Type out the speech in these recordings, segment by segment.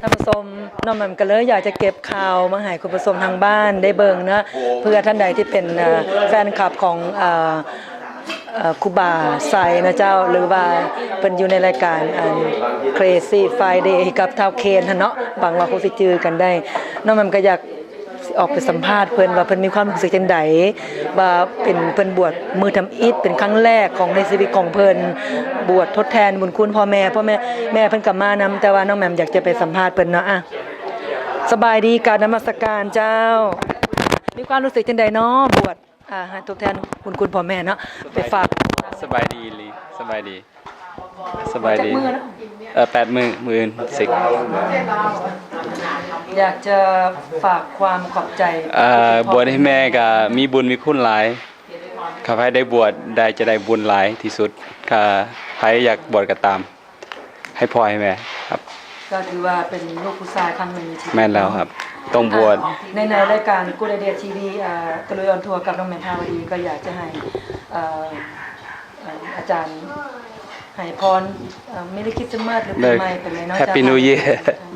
ท่านผู้ชมน้องแหม่มก็เลยอยากจะเก็บข่าวมาให้คุณผู้ชมทางบ้านได้เบิ่งนะเพื่อท่านใดที่เป็นเอ่อแฟนคลับของเอ่อเอ่อครูบาไซนะเจ้าหรือว่าเป็นอยู่ในรายการอัน Crazy Friday กับท้าวเคนหั่นเนาะบางว่าคงสิจือกันได้น้องแหม่มก็อยากสิ ออกไปสัมภาษณ์เพิ่นว่าเพิ่นมีความรู้สึกจังไดว่าเป็นเพิ่นบวชมือทำอิฐเป็นครั้งแรกของในชีวิตของเพิ่นบวชทดแทนบุญคุณพ่อแม่พ่อแม่แม่เพิ่นก็มานำแต่ว่าน้องแหม่มอยากจะไปสัมภาษณ์เพิ่นเนาะอะสบายดีการนมัสการเจ้า มีความรู้สึกจังใดเนาะบวชอ่าทดแทนคุณคุณพ่อแม่เนาะไปฝากสบายดีลีสบายดีสบายดีเออแปดมือมื่นสิก อยากจะฝากความขอบใจเอ่อบวชให้แม่ก็มีบุญมีคุณหลายข้าพเจ้าได้บวชได้จะได้บุญหลายที่สุดข้าใครอยากบวชก็ตาม ให้พ่อให้แม่ครับ ก็ถือว่าเป็นลูกผู้ชายครั้งหนึ่งในชีวิตแม่นแล้วครับ ต้องบวชในในรายการกูเรเดียทีวีอ่าตะลุยออนทัวร์กับน้องแมนทาวดีก็อยากจะให้อ่าอ่าอาจารย์ให้พรอ่าไม่ได้คิดจะมาสหรือปีใหม่เป็นไรเนาะแฮปปี้นิวเยียร์แฮปปี้นิวเยียร์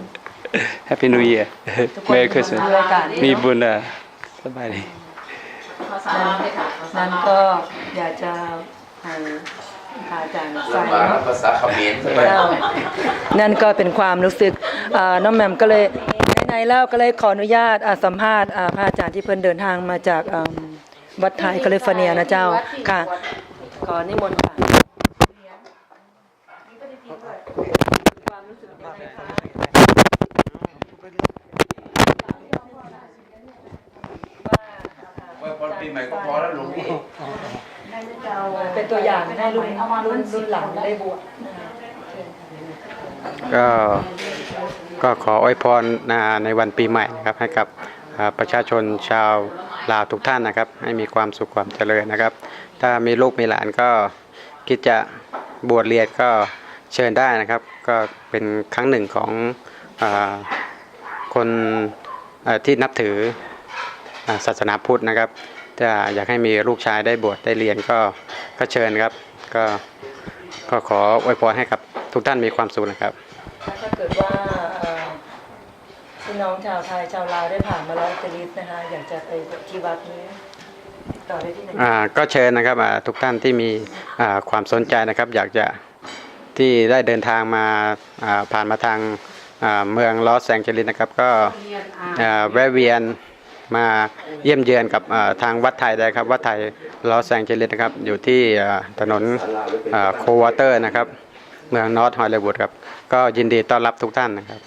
ทุกคนเมรี่คริสต์มาดูรายการนี้มีเนาะบุญอะสบายดีนั้นก็อยากจะให้พระอาจารย์ใส่เนาะภาษาเขมรใช่ไหมเจ้านั่นก็เป็นความรู้สึกอ่าน้องแหม่มก็เลยไหนๆแล้วก็เลยขออนุญาตอ่าสัมภาษณ์อ่าพระอาจารย์ที่เพิ่นเดินทางมาจากอืมวัดไทยแคลิฟอร์เนียนะเจ้าค่ะขอนิมนต์ค่ะความรู้สึกยังไงคะ ปีใหม่ก็พอ แล้วหลวงพี่เป็นตัวอย่างให้รุ่นรุ่นรุ่นหลังได้บวชก็ก็ขออวยพรนะในวันปีใหม่นะครับให้กับอ่าประชาชนชาวลาวทุกท่านนะครับ ให้มีความสุขความเจริญนะครับ ถ้ามีลูกมีหลานก็คิดจะบวชเรียนก็เชิญได้นะครับ ก็เป็นครั้งหนึ่งของอาคนอ่าที่นับถืออ่าศาสนาพุทธนะครับ ถ้าอยากให้มีลูกชายได้บวชได้เรียนก็ก็เชิญครับ ก็ก็ขออวยพรให้กับทุกท่านมีความสุขนะครับถ้าเกิดว่าเอ่อพี่น้องชาวไทยชาวลาวได้ผ่านมาแล้วเป็นลิสต์นะคะอยากจะไปที่วัดนี้ติดต่อได้ที่ไหนอ่าก็เชิญนะครับอ่าทุกท่านที่มีอ่าความสนใจนะครับ อยากจะที่ได้เดินทางมาอ่าผ่านมาทางอ่าเมืองลอสแองเจลิสนะครับ ก็อ่าแวะเวียน มาเยี่ยมเยือนกับทางวัดไทยได้ครับ วัดไทยลอสแองเจลิสนะครับ อยู่ที่ถนนโควอเตอร์นะครับ เมืองนอร์ทฮอลลีวูดครับ ก็ยินดีต้อนรับทุกท่านนะครับ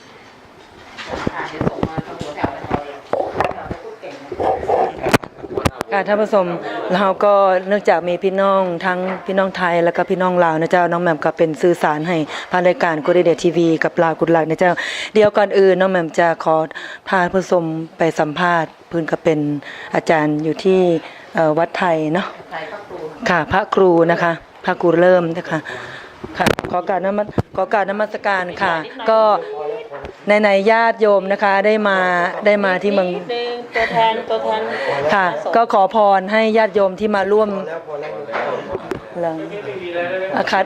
ค่ะท่านผู้ชมเราก็เนื่องจากมีพี่น้องทั้งพี่น้องไทยแล้วก็พี่น้องลาวนะเจ้าน้องแหม่มก็เป็นสื่อสารให้ผ่านรายการกูเดเดทีวีกับลาวกุดลักนะเจ้าเดี๋ยวก่อนอื่นน้องแหม่มจะขอพาผู้ชมไปสัมภาษณ์เพื้นก็เป็นอาจารย์อยู่ที่วัดไทยเนาะค่ะ พระครูนะคะ พระครูเริ่มนะคะค่ะขอการนมัสขอการนมัสการค่ะ ก็ ในในๆญาติโยมนะคะได้มาได้มาที่เมืองตัวแทนตัวแทนค่ะ ก็ขอพรให้ญาติโยมที่มาร่วมหลังอาคัด